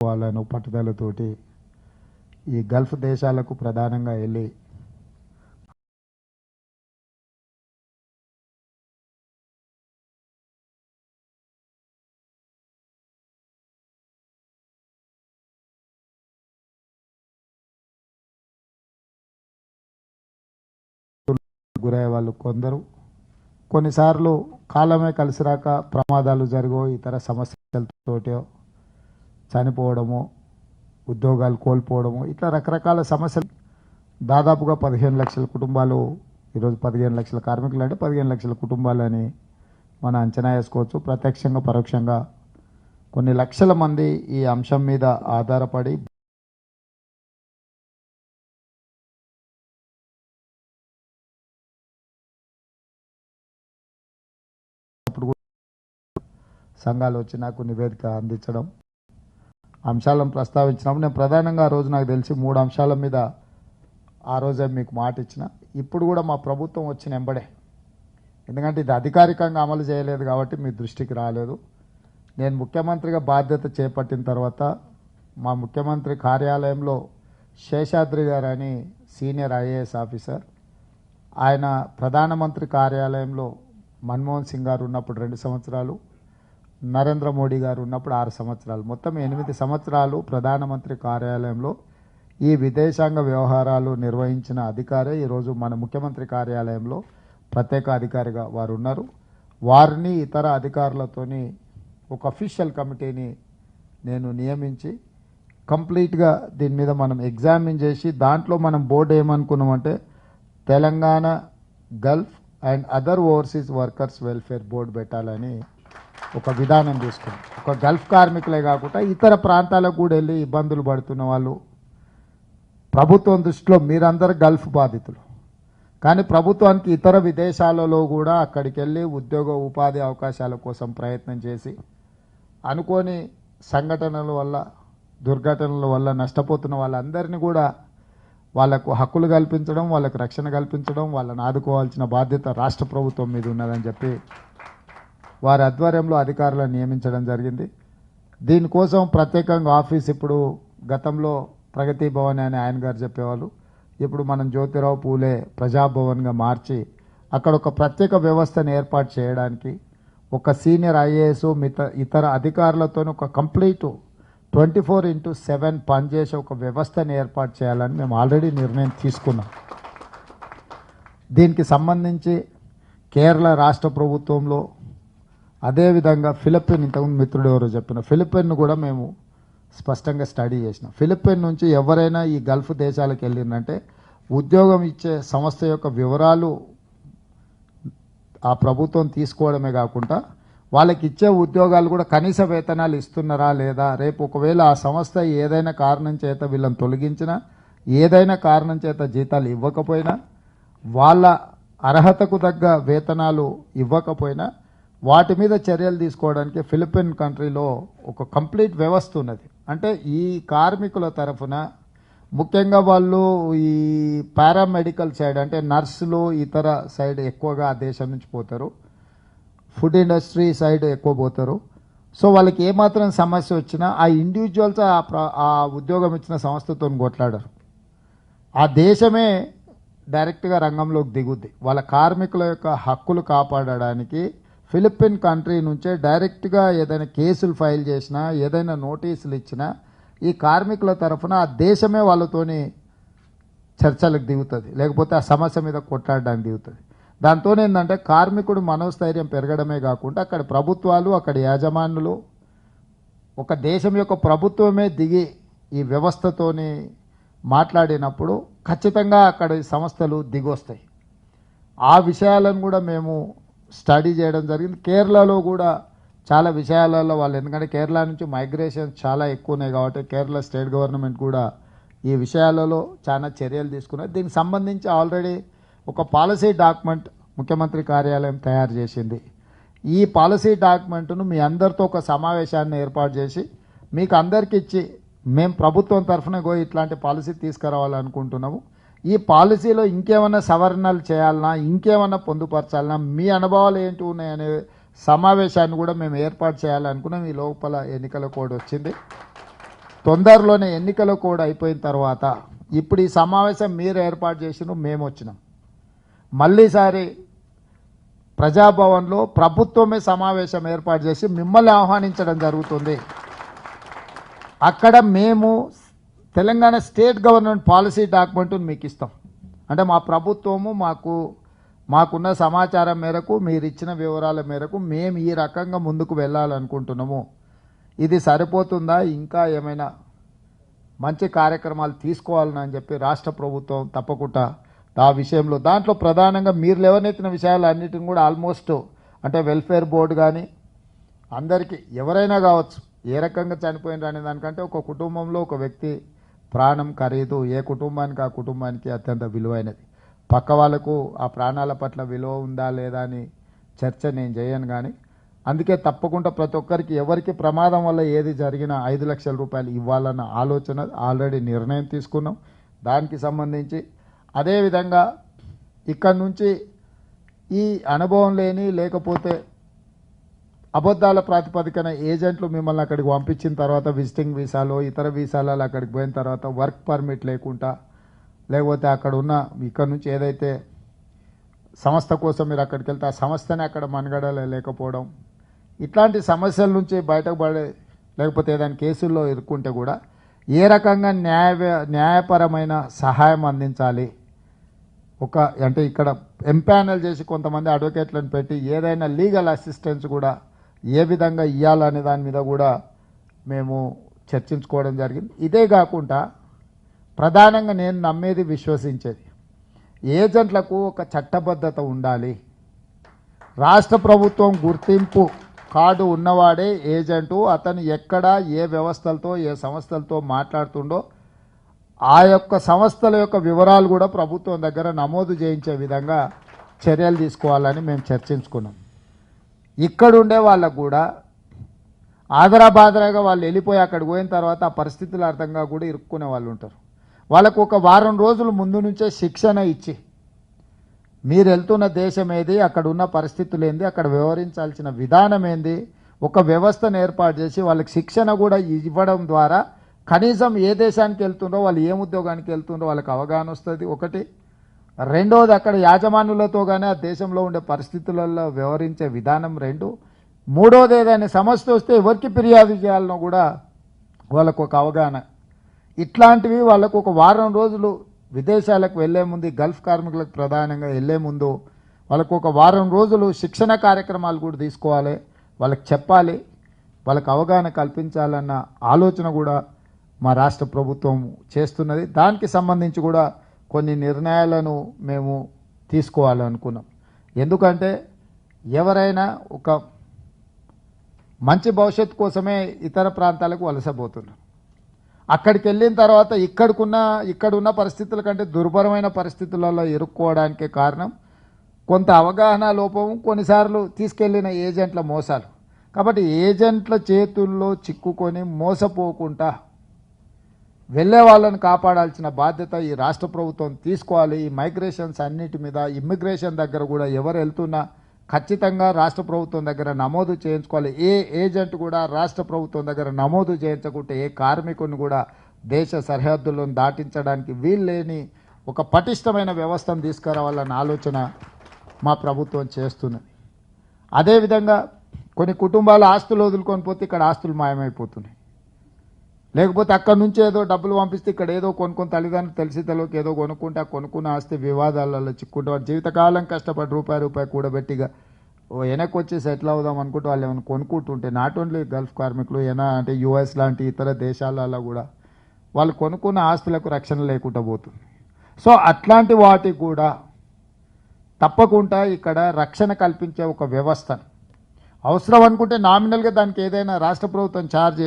వాళ్ళను పట్టుదలతోటి ఈ గల్ఫ్ దేశాలకు ప్రధానంగా వెళ్ళి గురయ్యే వాళ్ళు కొందరు. కొన్నిసార్లు కాలమే కలిసిరాక ప్రమాదాలు జరిగో ఇతర సమస్యలతోటో చనిపోవడము ఉద్యోగాలు కోల్పోవడము ఇట్లా రకరకాల సమస్యలు. దాదాపుగా పదిహేను లక్షల కుటుంబాలు ఈరోజు పదిహేను లక్షల కార్మికులు అంటే పదిహేను లక్షల కుటుంబాలని మనం అంచనా వేసుకోవచ్చు. ప్రత్యక్షంగా పరోక్షంగా కొన్ని లక్షల మంది ఈ అంశం మీద ఆధారపడి అప్పుడు సంఘాలు వచ్చి నాకు నివేదిక అందించడం అంశాలను ప్రస్తావించినప్పుడు నేను ప్రధానంగా ఆ రోజు నాకు తెలిసి మూడు అంశాల మీద ఆ రోజే మీకు మాట ఇచ్చిన. ఇప్పుడు కూడా మా ప్రభుత్వం వచ్చిన ఎంబడే ఎందుకంటే ఇది అధికారికంగా అమలు చేయలేదు కాబట్టి మీ దృష్టికి రాలేదు. నేను ముఖ్యమంత్రిగా బాధ్యత చేపట్టిన తర్వాత మా ముఖ్యమంత్రి కార్యాలయంలో శేషాద్రి గారు అని సీనియర్ ఐఏఎస్ ఆఫీసర్ ఆయన ప్రధానమంత్రి కార్యాలయంలో మన్మోహన్ సింగ్ గారు ఉన్నప్పుడు రెండు సంవత్సరాలు నరేంద్ర మోడీ గారు ఉన్నప్పుడు ఆరు సంవత్సరాలు. మొత్తం ఎనిమిది సంవత్సరాలు ప్రధానమంత్రి కార్యాలయంలో ఈ విదేశాంగ వ్యవహారాలు నిర్వహించిన అధికారే ఈరోజు మన ముఖ్యమంత్రి కార్యాలయంలో ప్రత్యేక అధికారిగా వారు ఉన్నారు వారిని ఇతర అధికారులతోని ఒక అఫీషియల్ కమిటీని నేను నియమించి కంప్లీట్గా దీని మీద మనం ఎగ్జామిన్ చేసి దాంట్లో మనం board ఏమనుకున్నామంటే Telangana gulf and other overseas workers welfare board పెట్టాలని ఒక విధానం తీసుకుని ఒక గల్ఫ్ కార్మికులే కాకుండా ఇతర ప్రాంతాలకు కూడా వెళ్ళి ఇబ్బందులు పడుతున్న వాళ్ళు. ప్రభుత్వం దృష్టిలో మీరందరూ గల్ఫ్ బాధితులు. కానీ ప్రభుత్వానికి ఇతర విదేశాలలో కూడా అక్కడికి వెళ్ళి ఉద్యోగ ఉపాధి అవకాశాల కోసం ప్రయత్నం చేసి అనుకోని సంఘటనల వల్ల దుర్ఘటనల వల్ల నష్టపోతున్న వాళ్ళందరినీ కూడా వాళ్ళకు హక్కులు కల్పించడం వాళ్ళకు రక్షణ కల్పించడం వాళ్ళని ఆదుకోవాల్సిన బాధ్యత రాష్ట్ర ప్రభుత్వం మీద ఉన్నదని చెప్పి వారి ఆధ్వర్యంలో అధికారులను నియమించడం జరిగింది. దీనికోసం ప్రత్యేకంగా ఆఫీస్ ఇప్పుడు గతంలో ప్రగతి భవన్ అని ఆయన గారు చెప్పేవాళ్ళు. ఇప్పుడు మనం జ్యోతిరావు పూలే ప్రజాభవన్గా మార్చి అక్కడ ఒక ప్రత్యేక వ్యవస్థను ఏర్పాటు చేయడానికి ఒక సీనియర్ ఐఏఎస్ మిత ఇతర అధికారులతో ఒక complete twenty four into seven పనిచేసే ఒక వ్యవస్థను ఏర్పాటు చేయాలని మేము ఆల్రెడీ నిర్ణయం తీసుకున్నాం. దీనికి సంబంధించి కేరళ రాష్ట్ర ప్రభుత్వంలో అదేవిధంగా ఫిలిపిన్ ఇంతకుముందు మిత్రుడు ఎవరో చెప్పిన ఫిలిపిన్ కూడా మేము స్పష్టంగా స్టడీ చేసినాం. ఫిలిపిన్ నుంచి ఎవరైనా ఈ గల్ఫ్ దేశాలకు వెళ్ళిందంటే ఉద్యోగం ఇచ్చే సంస్థ యొక్క వివరాలు ఆ ప్రభుత్వం తీసుకోవడమే కాకుండా వాళ్ళకి ఇచ్చే ఉద్యోగాలు కూడా కనీస వేతనాలు ఇస్తున్నారా లేదా రేపు ఒకవేళ ఆ సంస్థ ఏదైనా కారణం చేత వీళ్ళని తొలగించినా ఏదైనా కారణం చేత జీతాలు ఇవ్వకపోయినా వాళ్ళ అర్హతకు తగ్గ వేతనాలు ఇవ్వకపోయినా వాటి మీద చర్యలు తీసుకోవడానికి ఫిలిపిన్ కంట్రీలో ఒక కంప్లీట్ వ్యవస్థ ఉన్నది. అంటే ఈ కార్మికుల తరఫున ముఖ్యంగా వాళ్ళు ఈ పారామెడికల్ సైడ్ అంటే నర్సులు ఇతర సైడ్ ఎక్కువగా ఆ దేశం నుంచి పోతారు. ఫుడ్ ఇండస్ట్రీ సైడ్ ఎక్కువ పోతారు. సో వాళ్ళకి ఏమాత్రం సమస్య వచ్చినా ఆ ఇండివిజువల్స్ ఆ ఆ ఉద్యోగం ఇచ్చిన సంస్థతో కొట్లాడరు. ఆ దేశమే డైరెక్ట్గా రంగంలోకి దిగుద్ది. వాళ్ళ కార్మికుల యొక్క హక్కులు కాపాడడానికి ఫిలిప్పీన్ కంట్రీ నుంచే డైరెక్ట్గా ఏదైనా కేసులు ఫైల్ చేసినా ఏదైనా నోటీసులు ఇచ్చినా ఈ కార్మికుల తరఫున ఆ దేశమే వాళ్ళతోని చర్చలకు దిగుతుంది. లేకపోతే ఆ సమస్య మీద కొట్లాడడానికి దిగుతుంది. దాంతో ఏంటంటే కార్మికుడు మనోస్థైర్యం పెరగడమే కాకుండా అక్కడ ప్రభుత్వాలు అక్కడ యాజమానులు ఒక దేశం యొక్క ప్రభుత్వమే దిగి ఈ వ్యవస్థతోని మాట్లాడినప్పుడు ఖచ్చితంగా అక్కడ సంస్థలు దిగొస్తాయి. ఆ విషయాలను కూడా మేము స్టడీ చేయడం జరిగింది. కేరళలో కూడా చాలా విషయాలలో వాళ్ళు ఎందుకంటే కేరళ నుంచి మైగ్రేషన్ చాలా ఎక్కువ ఉన్నాయి కాబట్టి కేరళ స్టేట్ గవర్నమెంట్ కూడా ఈ విషయాలలో చాలా చర్యలు తీసుకున్నారు. దీనికి సంబంధించి ఆల్రెడీ ఒక పాలసీ డాక్యుమెంట్ ముఖ్యమంత్రి కార్యాలయం తయారు చేసింది. ఈ పాలసీ డాక్యుమెంట్ను మీ అందరితో ఒక సమావేశాన్ని ఏర్పాటు చేసి మీకు అందరికి ఇచ్చి మేము ప్రభుత్వం తరఫున పోయి ఇట్లాంటి పాలసీ తీసుకురావాలనుకుంటున్నాము. ఈ పాలసీలో ఇంకేమైనా సవరణలు చేయాలన్నా ఇంకేమైనా పొందుపరచాలన్నా మీ అనుభవాలు ఏంటి ఉన్నాయనే సమావేశాన్ని కూడా మేము ఏర్పాటు చేయాలనుకున్నాం. ఈ లోపల ఎన్నికల కోడ్ వచ్చింది. తొందరలోనే ఎన్నికలు కూడా అయిపోయిన తర్వాత ఇప్పుడు ఈ సమావేశం మీరు ఏర్పాటు చేసిన మేము వచ్చినాం. మళ్ళీసారి ప్రజాభవన్లో ప్రభుత్వమే సమావేశం ఏర్పాటు చేసి మిమ్మల్ని ఆహ్వానించడం జరుగుతుంది. అక్కడ మేము తెలంగాణ స్టేట్ గవర్నమెంట్ పాలసీ డాక్యుమెంట్ని మీకు ఇస్తాం. అంటే మా ప్రభుత్వము మాకు మాకున్న సమాచారం మేరకు మీరు ఇచ్చిన వివరాల మేరకు మేము ఈ రకంగా ముందుకు వెళ్ళాలనుకుంటున్నాము. ఇది సరిపోతుందా? ఇంకా ఏమైనా మంచి కార్యక్రమాలు తీసుకోవాలని అని చెప్పి రాష్ట్ర ప్రభుత్వం తప్పకుండా ఆ విషయంలో దాంట్లో ప్రధానంగా మీరు లేవనెత్తిన విషయాలు అన్నిటిని కూడా ఆల్మోస్ట్ అంటే వెల్ఫేర్ బోర్డు కానీ అందరికీ ఎవరైనా కావచ్చు ఏ రకంగా చనిపోయినారు అనే దానికంటే ఒక కుటుంబంలో ఒక వ్యక్తి ప్రాణం ఖరీదు ఏ కుటుంబానికి ఆ కుటుంబానికి అత్యంత విలువైనది. పక్క వాళ్ళకు ఆ ప్రాణాల పట్ల విలువ ఉందా లేదా అని చర్చ నేను చేయను కానీ అందుకే తప్పకుండా ప్రతి ఒక్కరికి ఎవరికి ప్రమాదం వల్ల ఏది జరిగినా ఐదు లక్షల రూపాయలు ఇవ్వాలన్న ఆలోచన ఆల్రెడీ నిర్ణయం తీసుకున్నాం. దానికి సంబంధించి అదేవిధంగా ఇక్కడ నుంచి ఈ అనుభవం లేని లేకపోతే అబద్ధాల ప్రాతిపదికన ఏజెంట్లు మిమ్మల్ని అక్కడికి పంపించిన తర్వాత విజిటింగ్ వీసాలో ఇతర వీసాలలో అక్కడికి పోయిన తర్వాత వర్క్ పర్మిట్ లేకుండా లేకపోతే అక్కడ ఉన్న ఇక్కడ నుంచి ఏదైతే సంస్థ కోసం మీరు అక్కడికి వెళ్తే ఆ సంస్థనే అక్కడ మనుగడలో లేకపోవడం ఇట్లాంటి సమస్యల నుంచి బయటకు పడే లేకపోతే ఏదైనా కేసుల్లో ఇరుక్కుంటే కూడా ఏ రకంగా న్యాయ న్యాయపరమైన సహాయం అందించాలి? ఒక అంటే ఇక్కడ ఎంపానల్ చేసి కొంతమంది అడ్వకేట్లను పెట్టి ఏదైనా లీగల్ అసిస్టెన్స్ కూడా ఏ విధంగా ఇవ్వాలనే దాని మీద కూడా మేము చర్చించుకోవడం జరిగింది. ఇదే కాకుండా ప్రధానంగా నేను నమ్మేది విశ్వసించేది ఏజెంట్లకు ఒక చట్టబద్ధత ఉండాలి. రాష్ట్ర ప్రభుత్వం గుర్తింపు కార్డు ఉన్నవాడే ఏజెంటు అతను ఎక్కడ ఏ వ్యవస్థలతో ఏ సంస్థలతో మాట్లాడుతుండో ఆ యొక్క సంస్థల యొక్క వివరాలు కూడా ప్రభుత్వం దగ్గర నమోదు చేయించే విధంగా చర్యలు తీసుకోవాలని మేము చర్చించుకున్నాం. ఇక్కడుండే వాళ్ళకు కూడా ఆదరాబాదరాగా వాళ్ళు వెళ్ళిపోయి అక్కడ పోయిన తర్వాత ఆ పరిస్థితులు అర్థంగా కూడా ఇరుక్కునే వాళ్ళు ఉంటారు. వాళ్ళకు ఒక వారం రోజులు ముందు నుంచే శిక్షణ ఇచ్చి మీరు వెళ్తున్న దేశం ఏది అక్కడ ఉన్న పరిస్థితులు ఏంది అక్కడ వ్యవహరించాల్సిన విధానం ఏంది ఒక వ్యవస్థను ఏర్పాటు చేసి వాళ్ళకి శిక్షణ కూడా ఇవ్వడం ద్వారా కనీసం ఏ దేశానికి వెళ్తుండో వాళ్ళు ఏ ఉద్యోగానికి వెళ్తుండో వాళ్ళకి అవగాహన వస్తుంది. ఒకటి రెండోది అక్కడ యాజమానులతో కానీ ఆ దేశంలో ఉండే పరిస్థితులలో వ్యవహరించే విధానం రెండు. మూడోది ఏదైనా సమస్య వస్తే ఎవరికి ఫిర్యాదు చేయాలనో కూడా వాళ్ళకు ఒక అవగాహన. ఇట్లాంటివి వాళ్ళకు ఒక వారం రోజులు విదేశాలకు వెళ్ళే ముందు గల్ఫ్ కార్మికులకు ప్రధానంగా వెళ్ళే ముందు వాళ్ళకు ఒక వారం రోజులు శిక్షణ కార్యక్రమాలు కూడా తీసుకోవాలి. వాళ్ళకి చెప్పాలి. వాళ్ళకి అవగాహన కల్పించాలన్న ఆలోచన కూడా మా రాష్ట్ర ప్రభుత్వం చేస్తున్నది. దానికి సంబంధించి కూడా కొన్ని నిర్ణయాలను మేము తీసుకోవాలనుకున్నాం. ఎందుకంటే ఎవరైనా ఒక మంచి భవిష్యత్తు కోసమే ఇతర ప్రాంతాలకు వలసపోతున్నారు. అక్కడికి వెళ్ళిన తర్వాత ఇక్కడికున్న ఇక్కడున్న పరిస్థితుల కంటే దుర్భరమైన పరిస్థితులలో ఇరుక్కోవడానికే కారణం కొంత అవగాహన లోపం కొన్నిసార్లు తీసుకెళ్ళిన ఏజెంట్ల మోసాలు. కాబట్టి ఏజెంట్ల చేతుల్లో చిక్కుకొని మోసపోకుండా వెళ్ళే వాళ్ళని కాపాడాల్సిన బాధ్యత ఈ రాష్ట్ర ప్రభుత్వం తీసుకోవాలి. ఈ మైగ్రేషన్స్ అన్నిటి మీద ఇమ్మిగ్రేషన్ దగ్గర కూడా ఎవరు వెళ్తున్నా ఖచ్చితంగా రాష్ట్ర ప్రభుత్వం దగ్గర నమోదు చేయించుకోవాలి. ఏ ఏజెంట్ కూడా రాష్ట్ర ప్రభుత్వం దగ్గర నమోదు చేయించకుంటే ఏ కార్మికుని కూడా దేశ సరిహద్దులను దాటించడానికి వీల్లేని ఒక పటిష్టమైన వ్యవస్థను తీసుకురావాలన్న ఆలోచన మా ప్రభుత్వం చేస్తుంది. అదేవిధంగా కొన్ని కుటుంబాలు ఆస్తులు వదులుకొని పోతే ఇక్కడ ఆస్తులు మాయమైపోతున్నాయి. లేకపోతే అక్కడ నుంచి ఏదో డబ్బులు పంపిస్తే ఇక్కడ ఏదో కొనుక్కొని తల్లిదండ్రులు తెలిసి తెలియక ఏదో కొనుక్కుంటే ఆ కొనుక్కున్న ఆస్తి వివాదాలలో చిక్కుంటే వాళ్ళు జీవితకాలం కష్టపడి రూపాయి రూపాయి కూడబెట్టిగా ఓ వెనక్కి వచ్చి సెటిల్ అవుదాం అనుకుంటే వాళ్ళు ఏమైనా కొనుక్కుంటుంటే నాట్ ఓన్లీ గల్ఫ్ కార్మికులు ఏనా అంటే యుఎస్ లాంటి ఇతర దేశాలలో కూడా వాళ్ళు కొనుక్కున్న ఆస్తులకు రక్షణ లేకుండా పోతుంది. సో అట్లాంటి వాటికి కూడా తప్పకుండా ఇక్కడ రక్షణ కల్పించే ఒక వ్యవస్థ. అవసరం అనుకుంటే నామినల్గా దానికి ఏదైనా రాష్ట్ర ప్రభుత్వం ఛార్జ్ చేసి